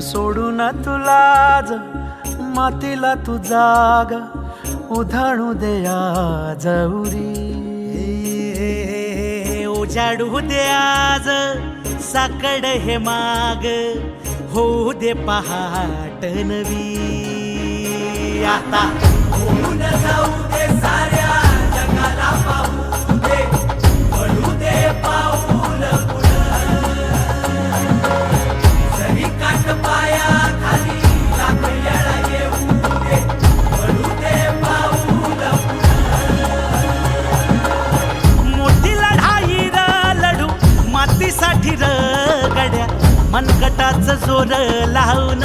सोडू तुला तुलाज मातीला तू जाग उधाणू दे आज उरी. उजाडू दे आज साकड हे माग होऊ दे पहाट नवी. आता जाऊ दे साऱ्या गड्या मनकटाच जोर लावून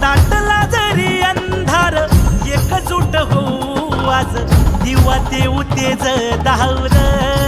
दाटला जरी अंधार एकजूट होऊ आज दिवा देऊ तेज धावलं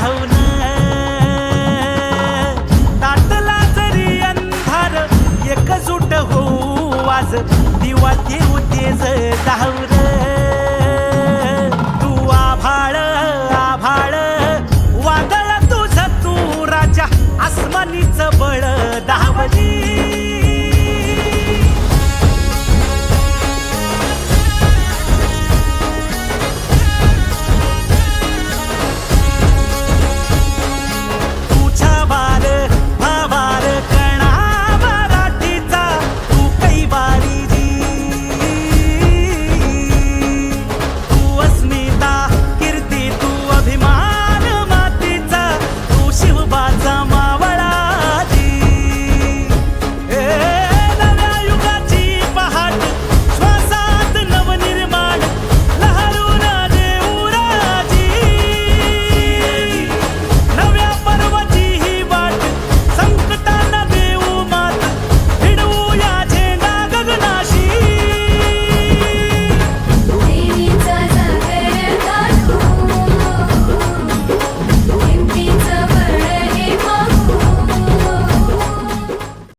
लावून दाटला जरी अंधार एकजूट होऊ आज दिवा देऊ तेज धावर